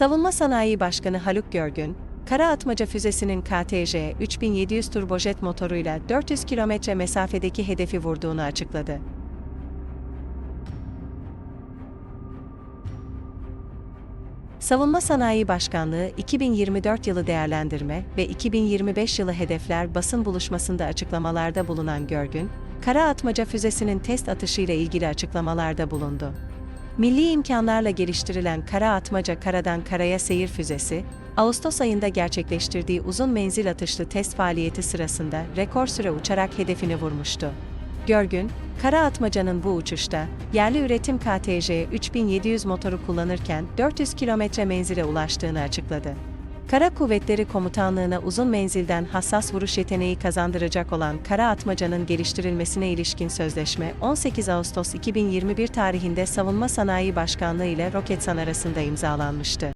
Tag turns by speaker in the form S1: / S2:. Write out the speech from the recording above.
S1: Savunma Sanayi Başkanı Haluk Görgün, kara atmaca füzesinin KTJ 3700 turbojet motoruyla 400 kilometre mesafedeki hedefi vurduğunu açıkladı. Savunma Sanayi Başkanlığı 2024 yılı değerlendirme ve 2025 yılı hedefler basın buluşmasında açıklamalarda bulunan Görgün, kara atmaca füzesinin test atışıyla ilgili açıklamalarda bulundu. Milli imkanlarla geliştirilen kara atmaca karadan karaya seyir füzesi, Ağustos ayında gerçekleştirdiği uzun menzil atışlı test faaliyeti sırasında rekor süre uçarak hedefini vurmuştu. Görgün, kara atmacanın bu uçuşta, yerli üretim KTJ 3700 motoru kullanırken 400 kilometre menzile ulaştığını açıkladı. Kara Kuvvetleri Komutanlığı'na uzun menzilden hassas vuruş yeteneği kazandıracak olan kara atmacanın geliştirilmesine ilişkin sözleşme 18 Ağustos 2021 tarihinde Savunma Sanayi Başkanlığı ile Roketsan arasında imzalanmıştı.